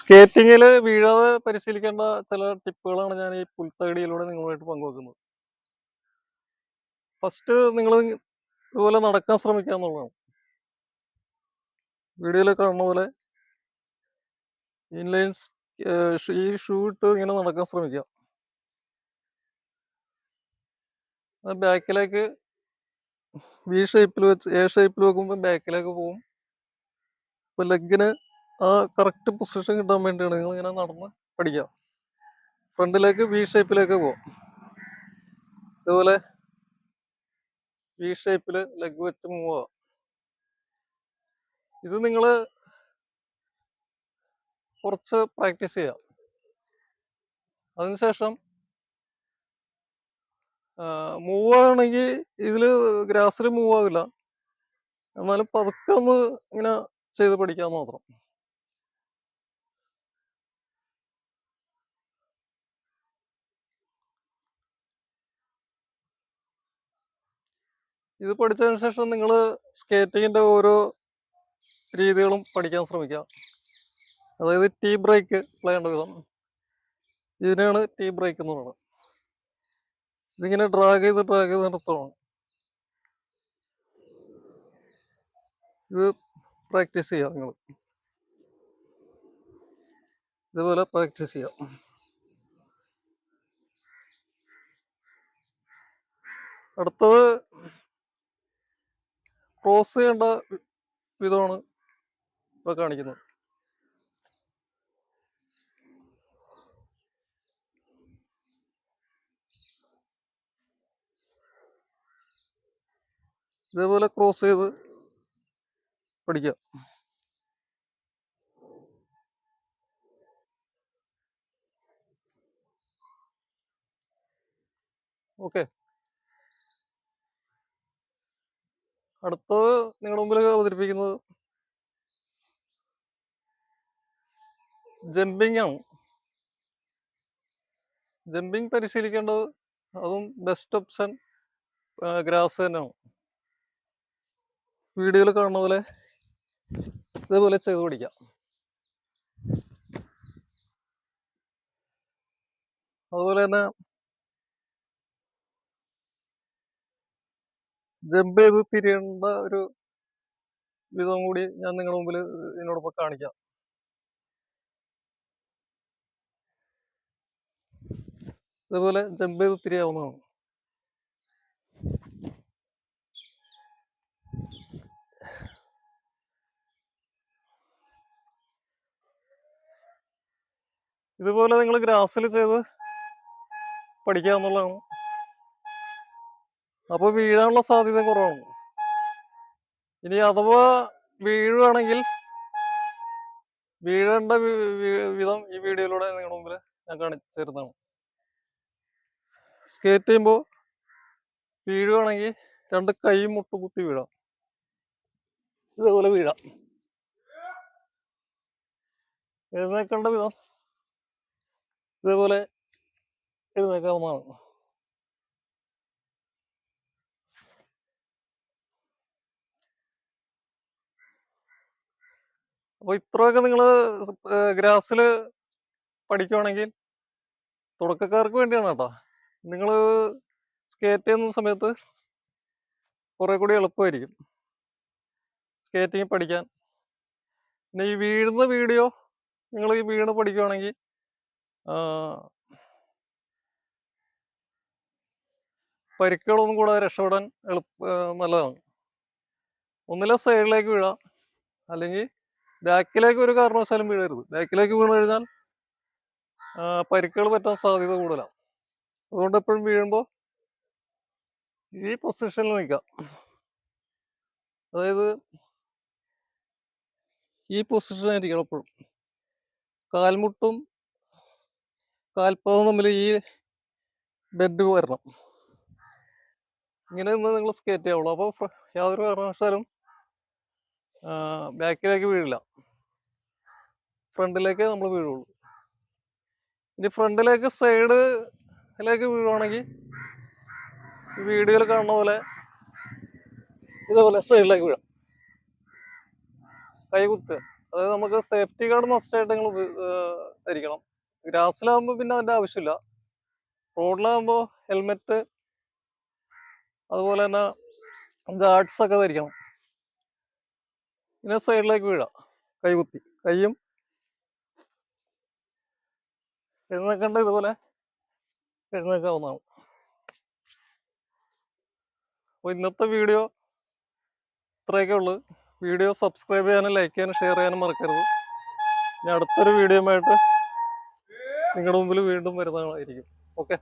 സ്കേറ്റിങ്ങിൽ വീഴാതെ പരിശീലിക്കേണ്ട ചില ടിപ്പുകളാണ് ഞാൻ ഈ പുൽത്തകടിയിലൂടെ നിങ്ങളുമായിട്ട് പങ്കുവെക്കുന്നത്. ഫസ്റ്റ് നിങ്ങൾ ഇതുപോലെ നടക്കാൻ ശ്രമിക്കുക എന്നുള്ളതാണ്. വീഡിയോയിൽ കാണുന്ന പോലെ ഇൻലൈൻസ് ഈ ഷൂ ഇട്ട് ഇങ്ങനെ നടക്കാൻ ശ്രമിക്കുക. ബാക്കിലേക്ക് വി ഷേപ്പിൽ വെച്ച് എ ഷേപ്പിൽ വെക്കുമ്പോൾ ബാക്കിലേക്ക് പോകും ഇപ്പൊ ലെഗിന് ആ കറക്റ്റ് പൊസിഷൻ കിട്ടാൻ വേണ്ടിയാണ് നിങ്ങൾ ഇങ്ങനെ നടന്ന് പഠിക്കുക ഫ്രണ്ടിലേക്ക് വി ഷേപ്പിലേക്ക് പോവാം. ഇതുപോലെ വി ഷേപ്പിൽ ലെഗ് വെച്ച് മൂവ് ആവാം. ഇത് നിങ്ങൾ കുറച്ച് പ്രാക്ടീസ് ചെയ്യാം. അതിനുശേഷം മൂവ് ആണെങ്കിൽ ഇതിൽ ഗ്രാസിൽ മൂവ് ആവില്ല. എന്നാലും പതുക്കെ ഒന്ന് ഇങ്ങനെ ചെയ്ത് പഠിക്കാൻ മാത്രം. ഇത് പഠിച്ചതിന് ശേഷം നിങ്ങൾ സ്കേറ്റിങ്ങിന്റെ ഓരോ രീതികളും പഠിക്കാൻ ശ്രമിക്കുക അതായത് ടീ ബ്രേക്ക് പ്ലേണ്ട വിധം. ഇതിനാണ് ടീ ബ്രേക്ക് എന്ന് പറയുന്നത്. ഇതിങ്ങനെ ഡ്രാഗ് ചെയ്ത് ഡ്രാഗ് ചെയ്ത് നിർത്തണം ഇത് പ്രാക്ടീസ് ചെയ്യുക നിങ്ങൾ ഇതുപോലെ പ്രാക്ടീസ് ചെയ്യാം. അടുത്തത് ക്രോസ് ചെയ്യേണ്ട വിധമാണ് ഇവിടെ കാണിക്കുന്നത്. ഇതേപോലെ ക്രോസ് ചെയ്ത് പഠിക്കുക ഓക്കെ അടുത്തത് നിങ്ങളുടെ മുമ്പിൽ അവതരിപ്പിക്കുന്നത് ജമ്പിങ് ആണ്. ജമ്പിങ് പരിശീലിക്കേണ്ടത് അതും ബെസ്റ്റ് ഓപ്ഷൻ ഗ്രാസ് തന്നെയാണ്. വീഡിയോയിൽ കാണുന്ന പോലെ ഇതേപോലെ ചെയ്ത് പഠിക്കാം. അതുപോലെ തന്നെ ജമ്പ് ചെയ്ത് തിരിയേണ്ട ഒരു വിധം കൂടി ഞാൻ നിങ്ങളുടെ മുമ്പിൽ ഇതിനോടൊപ്പം കാണിക്കാം. ഇതുപോലെ ജമ്പ് ചെയ്ത് തിരിയാവുന്നതാണ്. ഇതുപോലെ നിങ്ങൾ ഗ്രാസിൽ ചെയ്ത് പഠിക്കുക എന്നുള്ളതാണ് അപ്പൊ വീഴാനുള്ള സാധ്യത കുറവാണ്. ഇനി അഥവാ വീഴുവാണെങ്കിൽ വീഴേണ്ട വിധം ഈ വീഡിയോയിലൂടെ നിങ്ങളുടെ മുമ്പിൽ ഞാൻ കാണിച്ചു തരുന്നതാണ് സ്കേറ്റ് ചെയ്യുമ്പോൾ വീഴുവാണെങ്കിൽ രണ്ട് കൈ മുട്ടുകുത്തി വീഴാം. ഇതേപോലെ വീഴാം. എഴുന്നേക്കേണ്ട വിധം ഇതേപോലെ എഴുന്നേക്കാവുന്നതാണ് അപ്പോൾ ഇത്രയൊക്കെ നിങ്ങൾ ഗ്രാസിൽ പഠിക്കുവാണെങ്കിൽ തുടക്കക്കാർക്ക് വേണ്ടിയാണ് കേട്ടോ നിങ്ങൾ സ്കേറ്റ് ചെയ്യുന്ന സമയത്ത് കുറെ കൂടി എളുപ്പമായിരിക്കും. സ്കേറ്റിംഗ് പഠിക്കാൻ. പിന്നെ ഈ വീഴുന്ന വീഡിയോ നിങ്ങൾ ഈ വീണ് പഠിക്കുവാണെങ്കിൽ പരിക്കുകളൊന്നും കൂടാതെ രക്ഷപ്പെടാൻ എളുപ്പ നല്ലതാണ്. ഒന്നിലെ സൈഡിലേക്ക് വീഴാം. അല്ലെങ്കിൽ ബാക്കിലേക്ക് ഒരു കാരണവശാലും വീഴരുത്. ബാക്കിലേക്ക് വീണ് കഴിഞ്ഞാൽ പരിക്കുകൾ പറ്റാൻ സാധ്യത കൂടുതലാണ് അതുകൊണ്ട് എപ്പോഴും വീഴുമ്പോൾ ഈ പൊസിഷനിൽ നിൽക്കാം. അതായത് ഈ പൊസിഷനായിരിക്കണം എപ്പോഴും. കാൽമുട്ടും കാൽപാദം തമ്മിൽ ഈ ബെഡ് വരണം. ഇങ്ങനെ നിന്ന് നിങ്ങൾ സ്കേറ്റ് ചെയ്യാവുള്ളൂ. അപ്പോൾ യാതൊരു കാരണവശാലും ബാക്കിലേക്ക് വീഴില്ല. ഫ്രണ്ടിലേക്ക് നമ്മൾ വീഴുള്ളൂ. ഇനി ഫ്രണ്ടിലേക്ക് സൈഡിലേക്ക് വീഴുവാണെങ്കിൽ വീഡിയോയിൽ കാണുന്ന പോലെ ഇതേപോലെ സൈഡിലേക്ക് വീഴാം. കൈ കുത്ത് അതായത് നമുക്ക് സേഫ്റ്റി ഗാർഡ് മസ്റ്റായിട്ട് നിങ്ങൾ ധരിക്കണം. ഗ്രാസിലാകുമ്പോൾ പിന്നെ അതിന്റെ ആവശ്യമില്ല. റോഡിലാകുമ്പോൾ ഹെൽമെറ്റ് അതുപോലെ തന്നെ ഗാർഡ്സ് ഒക്കെ ധരിക്കണം. പിന്നെ സൈഡിലേക്ക് വീഴാം. കൈകുത്തി കൈയും എഴുന്നേക്കേണ്ട ഇതുപോലെ എഴുന്നേക്കാവുന്നതാണ്. അപ്പോൾ ഇന്നത്തെ വീഡിയോ ഇത്രയൊക്കെ ഉള്ളു. വീഡിയോ സബ്സ്ക്രൈബ് ചെയ്യാനും ലൈക്ക് ചെയ്യാനും ഷെയർ ചെയ്യാനും മറക്കരുത്. ഞാൻ അടുത്തൊരു വീഡിയോ ആയിട്ട് നിങ്ങളുടെ മുമ്പിൽ വീണ്ടും വരുന്നതായിരിക്കും. ഓക്കെ